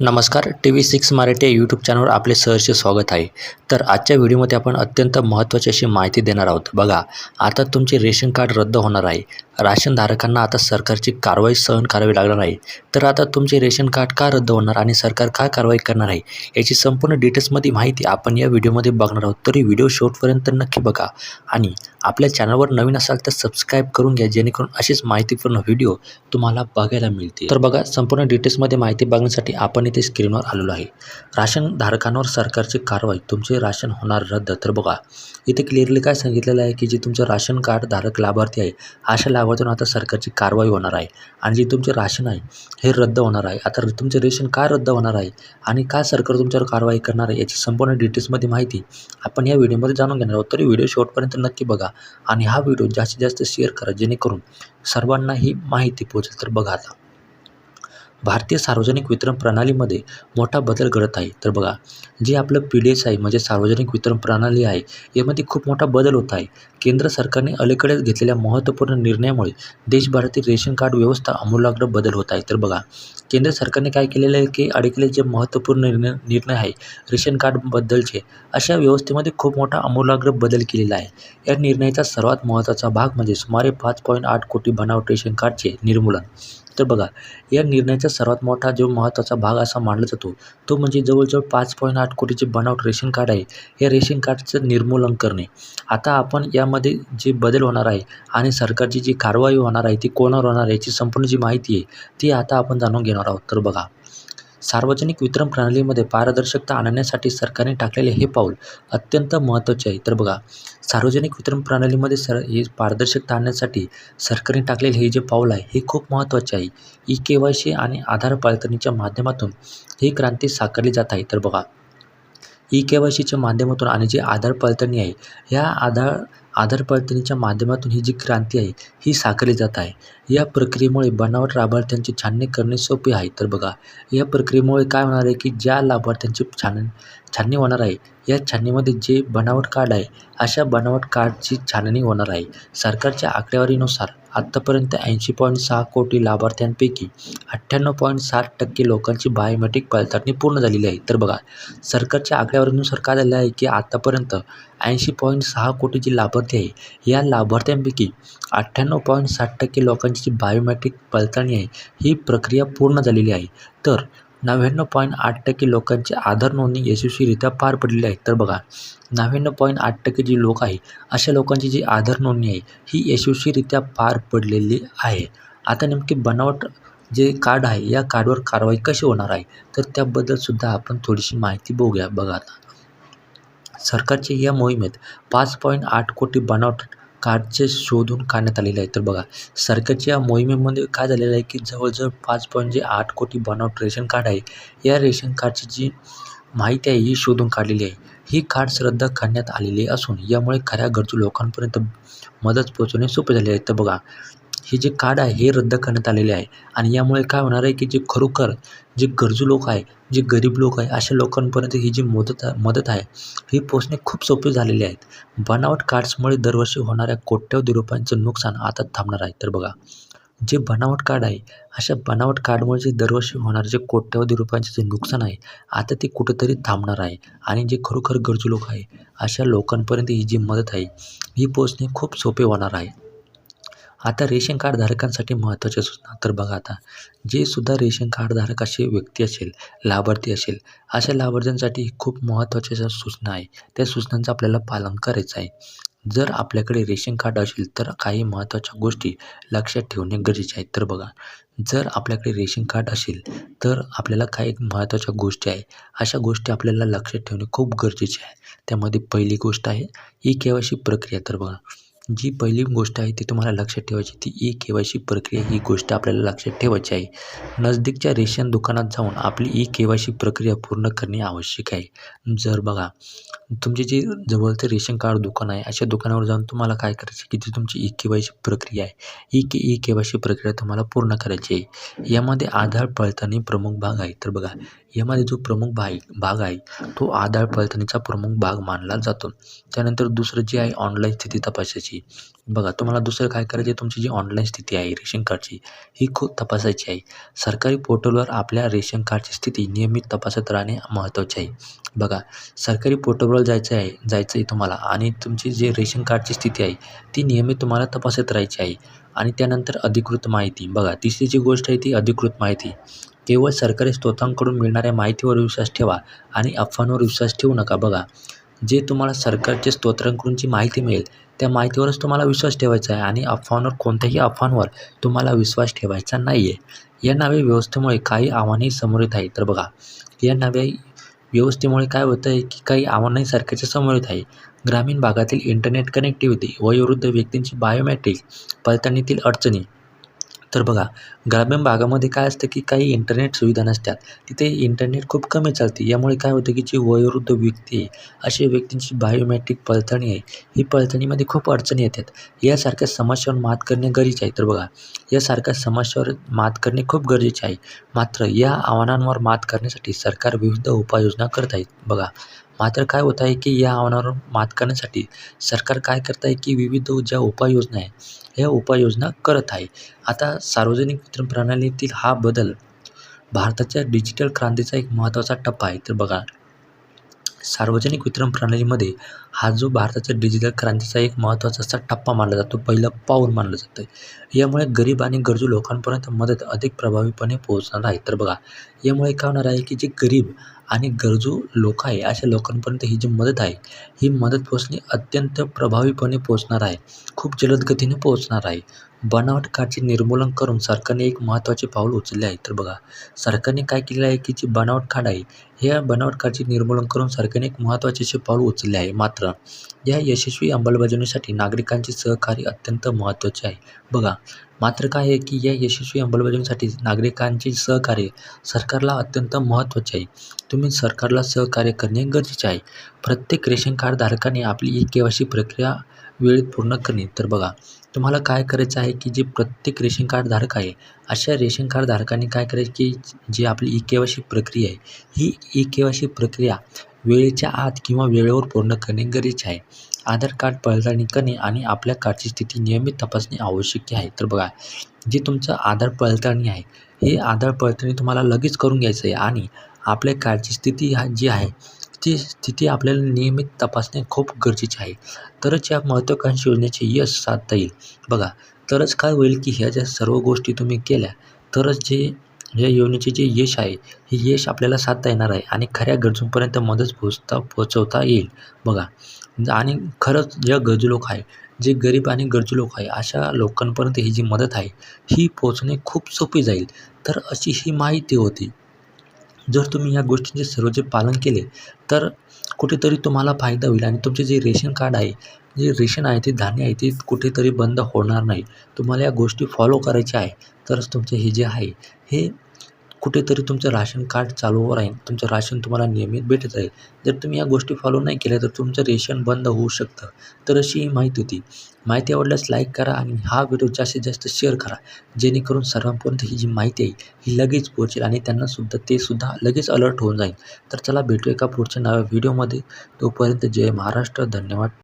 नमस्कार T V six Marathi या YouTube चॅनलवर आपले सहर्ष स्वागत आहे. तर आजच्या व्हिडिओमध्ये आपण अत्यंत महत्त्वाची अशी माहिती देणार आहोत. बघा आता तुमचे रेशन कार्ड रद्द होणार आहे. राशनधारकांना आता सरकारची कारवाई सहन करावी लागणार आहे. तर आता तुमचे रेशन कार्ड का रद्द होणार आणि सरकार काय कारवाई करणार आहे याची संपूर्ण डिटेल्समध्ये माहिती आपण या व्हिडिओमध्ये बघणार आहोत. तरी व्हिडिओ शेवटपर्यंत नक्की बघा. आणि आपल्या चॅनलवर नवीन असाल तर सबस्क्राईब करून घ्या जेणेकरून अशीच माहितीपूर्ण व्हिडिओ तुम्हाला बघायला मिळतील. तर बघा संपूर्ण डिटेल्समध्ये माहिती बघण्यासाठी आपण इथे स्क्रीनवर आलेलो आहे. राशन धारकांवर सरकारची कारवाई तुमचे राशन होणार रद्द. तर बघा इथे क्लिअरली काय सांगितलेलं आहे की जे तुमचं राशन कार्ड धारक लाभार्थी आहे अशा लाभार्थ्यांवर आता सरकारची कारवाई होणार आहे. आणि जे तुमचे राशन आहे हे रद्द होणार आहे. आता तुमचे रेशन का रद्द होणार आहे? आणि का सरकार तुमच्यावर कारवाई करणार आहे? याची संपूर्ण डिटेल्समध्ये माहिती आपण या व्हिडिओमध्ये जाणून घेणार आहोत. तरी व्हिडिओ शेवटपर्यंत नक्की बघा. आणि हा व्हिडिओ जास्तीत जास्त शेअर करा जेणेकरून सर्वांना ही माहिती पोहोचेल. तर बघा आता. भारतीय सार्वजनिक वितरण प्रणालीमध्ये मोठा बदल घडत आहे. तर बघा जे आपलं पी डी एस आहे म्हणजे सार्वजनिक वितरण प्रणाली आहे यामध्ये खूप मोठा बदल होत आहे. केंद्र सरकारने अलीकडेच घेतलेल्या महत्त्वपूर्ण निर्णयामुळे देशभरातील रेशन कार्ड व्यवस्था आमूलाग्र बदल होत आहे. तर बघा केंद्र सरकारने काय केलेलं आहे की अडकले जे महत्त्वपूर्ण निर्णय निर्णय आहे रेशन कार्डबद्दलचे अशा व्यवस्थेमध्ये खूप मोठा आमूलाग्र बदल केलेला आहे. या निर्णयाचा सर्वात महत्त्वाचा भाग म्हणजे सुमारे पाच पॉईंट आठ कोटी बनावट रेशन कार्डचे निर्मूलन. तर बघा या निर्णयाचा सर्वात मोठा जो महत्त्वाचा भाग असा मानला जातो तो म्हणजे जवळजवळ पाच पॉईंट आठ कोटीचे बनावट रेशन कार्ड आहे. या रेशन कार्डचं निर्मूलन करणे. आता आपण यामध्ये जे बदल होणार आहे आणि सरकारची जी कारवाई होणार आहे ती कोणावर होणार आहे याची संपूर्ण जी माहिती आहे ती आता आपण जाणून घेणार आहोत. तर बघा सार्वजनिक वितरण प्रणालीमध्ये पारदर्शकता आणण्यासाठी सरकारने टाकलेले हे पाऊल अत्यंत महत्त्वाचे आहे. तर बघा सार्वजनिक वितरण प्रणालीमध्ये सर हे पारदर्शकता आणण्यासाठी सरकारने टाकलेले हे जे पाऊल आहे हे खूप महत्त्वाचे आहे. ई के वाय सी आणि आधार पालतणीच्या माध्यमातून ही क्रांती साकारली जात आहे. तर बघा ई के वाय सीच्या माध्यमातून आणि जे आधार पडताळणी आहे ह्या आधार आधार माध्यमातून ही जी क्रांती आहे ही साकारली जात आहे. या प्रक्रियेमुळे बनावट लाभार्थ्यांची छाननी करणे सोपे आहे. तर बघा या प्रक्रियेमुळे काय होणार आहे की ज्या लाभार्थ्यांची छान छाननी होणार आहे. या छाननीमध्ये जे बनावट कार्ड आहे अशा बनावट कार्डची छाननी होणार आहे. सरकारच्या आकडेवारीनुसार आत्तापर्यंत ऐंशी पॉईंट सहा कोटी लाभार्थ्यांपैकी अठ्ठ्याण्णव पॉईंट साठ टक्के लोकांची बायोमेट्रिक पडताळणी पूर्ण झालेली आहे. तर बघा सरकारच्या आकडेवारीनुसार काय झालेलं आहे की आत्तापर्यंत ऐंशी पॉईंट सहा कोटी जी लाभार्थी आहे. या लाभार्थ्यांपैकी अठ्ठ्याण्णव पॉईंट साठ टक्के लोकांची जी बायोमेट्रिक पडताळणी आहे ही प्रक्रिया पूर्ण झालेली आहे. तर नव्याण्णव पॉईंट आठ टक्के लोकांची आधार नोंदणी यशस्वीरित्या पार पडलेली आहे. तर बघा नव्याण्णव पॉईंट आठ टक्के जी लोक आहे अशा लोकांची जी आधार नोंदणी आहे ही यशस्वीरित्या पार पडलेली आहे. आता नेमकी बनावट जे कार्ड आहे या कार्डवर कारवाई कशी होणार आहे? तर त्याबद्दलसुद्धा आपण थोडीशी माहिती बघूया. बघा आता सरकारच्या या मोहिमेत पाच पॉईंट आठ कोटी बनावट कार्डचे शोधून काढण्यात आलेले आहे. तर बघा सरकारच्या या मोहिमेमध्ये काय झालेलं आहे की जवळजवळ पाच पॉईंट जे आठ कोटी बनावट रेशन कार्ड आहे या रेशन कार्डची जी माहिती आहे ही शोधून काढलेली आहे. ही कार्ड्स रद्द करण्यात आलेली असून यामुळे खऱ्या गरजू लोकांपर्यंत मदत पोहोचवणे सोपे झाले आहे. तर बघा हे जे कार्ड आहे हे रद्द करण्यात आलेले आहे. आणि यामुळे काय होणार आहे की जे खरोखर जे गरजू लोक आहे जे गरीब लोक आहे अशा लोकांपर्यंत ही जी मदत मदत आहे ही पोचणे खूप सोपे झालेले आहेत. बनावट कार्ड्समुळे दरवर्षी होणाऱ्या कोट्यवधी रुपयांचं नुकसान आता थांबणार आहे. तर बघा जे बनावट कार्ड आहे अशा बनावट कार्डमुळे जे दरवर्षी होणारे जे कोट्यवधी रुपयांचे जे नुकसान आहे आता ते कुठंतरी थांबणार आहे. आणि जे खरोखर गरजू लोक आहे अशा लोकांपर्यंत ही जी मदत आहे ही पोचणे खूप सोपे होणार आहे. आता रेशन कार्ड धारकांसाठी महत्त्वाच्या सूचना. तर बघा आता जे सुद्धा रेशन कार्ड धारक असे व्यक्ती असेल लाभार्थी असेल अशा लाभार्थ्यांसाठी खूप महत्त्वाच्या सूचना आहे. त्या सूचनांचं आपल्याला पालन करायचं आहे. जर आपल्याकडे रेशन कार्ड असेल तर काही महत्त्वाच्या गोष्टी लक्षात ठेवणे गरजेचे आहे. तर बघा जर आपल्याकडे रेशन कार्ड असेल तर आपल्याला काही महत्त्वाच्या गोष्टी आहे. अशा गोष्टी आपल्याला लक्षात ठेवणे खूप गरजेचे आहे. त्यामध्ये पहिली गोष्ट आहे ई के वाय सी प्रक्रिया. तर बघा जी पहिली गोष्ट आहे ती तुम्हाला लक्षात ठेवायची ती ई के वाय सी प्रक्रिया ही गोष्ट आपल्याला लक्षात ठेवायची आहे. नजदीकच्या रेशन दुकानात जाऊन आपली ई के वाय सी प्रक्रिया पूर्ण करणे आवश्यक आहे. जर बघा तुमचे जे जवळचं रेशन कार्ड दुकान आहे अशा दुकानावर जाऊन तुम्हाला काय करायचं की जी तुमची ई के वाय सी प्रक्रिया आहे. E K E K Y C प्रक्रिया तुम्हाला पूर्ण करायची आहे. यामध्ये आधार पडताळणी प्रमुख भाग आहे. तर बघा यामध्ये जो प्रमुख भाई भाग आहे तो आधार पडताळणीचा प्रमुख भाग मानला जातो. त्यानंतर दुसरं जे आहे ऑनलाईन स्थिती तपासायची. बघा तुम्हाला दुसरं काय करायचं आहे तुमची जी ऑनलाईन स्थिती आहे रेशन कार्डची ही खूप तपासायची आहे. सरकारी पोर्टलवर आपल्या रेशन कार्डची स्थिती नियमित तपासत राहणे महत्त्वाचे आहे. बघा सरकारी पोर्टलवर जायचं आहे जायचं आहे तुम्हाला आणि तुमची जे रेशन कार्डची स्थिती आहे ती नियमित तुम्हाला तपासत राहायची आहे. आणि त्यानंतर अधिकृत माहिती बघा तिसरी जी गोष्ट आहे ती अधिकृत माहिती. केवळ सरकारी स्रोतांकडून मिळणाऱ्या माहितीवर विश्वास ठेवा आणि अफवांवर विश्वास ठेवू नका. बघा जे तुम्हाला सरकारच्या स्रोतांकडून जी माहिती मिळेल त्या माहितीवरच तुम्हाला विश्वास ठेवायचा आहे आणि अफवांवर कोणत्याही अफवांवर तुम्हाला विश्वास ठेवायचा नाही आहे या नव्या व्यवस्थेमुळे काही आव्हानेही समोर येत आहे. तर बघा या नव्या व्यवस्थेमुळे काय होतं आहे की काही आव्हानही सरकारच्या समोर येत आहे. ग्रामीण भागातील इंटरनेट कनेक्टिव्हिटी वयोवृद्ध व्यक्तींची बायोमॅट्रिक पडताळणीतील अडचणी तर बघा ग्रामीण भागामध्ये काय असतं की काही इंटरनेट सुविधा नसतात. तिथे इंटरनेट खूप कमी चालते. यामुळे काय होतं की जी वयोवृद्ध व्यक्ती आहे अशा व्यक्तींची बायोमॅट्रिक पडताळणी आहे ही पडताळणीमध्ये खूप अडचणी येतात. यासारख्या समस्यांवर मात करणे गरजेचे आहे. तर बघा यासारख्या समस्यावर मात करणे खूप गरजेचे आहे. मात्र या आव्हानांवर मात करण्यासाठी सरकार विविध उपाययोजना करत आहेत. बघा मात्र काय होत आहे की या आव्हानावर मात करण्यासाठी सरकार काय करत आहे की विविध ज्या उपाययोजना आहे ह्या उपाययोजना करत आहे. आता सार्वजनिक वितरण प्रणालीतील हा बदल भारताच्या डिजिटल क्रांतीचा एक महत्त्वाचा टप्पा आहे. तर बघा सार्वजनिक वितरण प्रणालीमध्ये हा जो भारताच्या डिजिटल क्रांतीचा एक महत्त्वाचा असा टप्पा मानला जातो पहिलं पाऊल मानलं जातं. यामुळे गरीब आणि गरजू लोकांपर्यंत मदत अधिक प्रभावीपणे पोहोचणार आहे. तर बघा यामुळे काय होणार आहे की जे गरीब आणि गरजू लोक आहे अशा लोकांपर्यंत ही जी मदत आहे ही मदत पोचणे अत्यंत प्रभावीपणे पोचणार आहे. खूप जलद गतीने पोहोचणार आहे. बनावट कार्डचे निर्मूलन करून सरकारने एक महत्त्वाचे पाऊल उचलले आहे. तर बघा सरकारने काय केलेलं आहे की जी बनावट कार्ड आहे ह्या बनावट कार्डचे निर्मूलन करून सरकारने एक महत्त्वाचे असे पाऊल उचलले आहे. मात्र या यशस्वी अंमलबजावणीसाठी नागरिकांचे सहकार्य अत्यंत महत्त्वाचे आहे. बघा मात्र काय आहे की या यशस्वी अंमलबजावणीसाठी नागरिकांचे सहकार्य सरकारला अत्यंत महत्त्वाचे आहे. तुम्ही सरकारला सहकार्य करणे गरजेचे आहे. प्रत्येक रेशन कार्ड धारकाने आपली ई के वाय सी प्रक्रिया वेळेत पूर्ण करणे. तर बघा तुम्हाला काय करायचं आहे की जे प्रत्येक रेशन कार्ड धारक आहे अशा रेशन कार्ड धारकांनी काय करायचे की जी आपली ई के वाय सी प्रक्रिया आहे ही ई के वाय सी प्रक्रिया वेळेच्या आत किंवा वेळेवर पूर्ण करणे गरजेचे आहे. आधार कार्ड पडताळणी करणे आणि आपल्या कार्डची स्थिती नियमित तपासणे आवश्यक आहे. तर बघा जे तुमचं आधार पडताळणी आहे हे आधार पडताळणी तुम्हाला लगेच करून घ्यायचं आहे आणि आपल्या कार्डची स्थिती हा जी आहे ती स्थिती आपल्याला नियमित तपासणे खूप गरजेचे आहे. तरच या महत्त्वाकांक्षी योजनेचे यश साधता येईल. बघा तरच काय होईल की ह्या ज्या सर्व गोष्टी तुम्ही केल्या तरच जे या योजनेचे जे यश आहे हे यश आपल्याला साधता येणार आहे आणि खऱ्या गरजूंपर्यंत मदत पोचता पोचवता येईल. बघा आणि खरंच ज्या गरजू लोक आहे जे गरीब आणि गरजू लोक आहे अशा लोकांपर्यंत ही जी मदत आहे ही पोचणे खूप सोपी जाईल. तर अशी ही माहिती होती. जर तुम्ही या गोष्टींचे सर्व जे पालन केले तर कुठेतरी तुम्हाला फायदा होईल आणि तुमचे जे रेशन कार्ड आहे जे रेशन आहे ते धान्य आहे ते कुठेतरी बंद होणार नाही. तुम्हाला या गोष्टी फॉलो करायच्या आहे तरच तुमचे हे जे आहे हे कुठेतरी तुमचं राशन कार्ड चालू राहील. तुमचं राशन तुम्हाला नियमित भेटत राहील. जर तुम्ही या गोष्टी फॉलो नाही केल्या तर तुमचं रेशन बंद होऊ शकतं. तर अशी ही माहिती होती. माहिती आवडल्यास लाईक करा आणि हा व्हिडिओ जास्तीत जास्त शेअर करा. जेणेकरून सर्वांपर्यंत ही जी माहिती आहे ही लगेच पोहोचेल आणि त्यांनासुद्धा ते सुद्धा लगेच अलर्ट होऊन जाईल. तर चला भेटू एका पुढच्या नव्या व्हिडिओमध्ये तोपर्यंत जय महाराष्ट्र. धन्यवाद.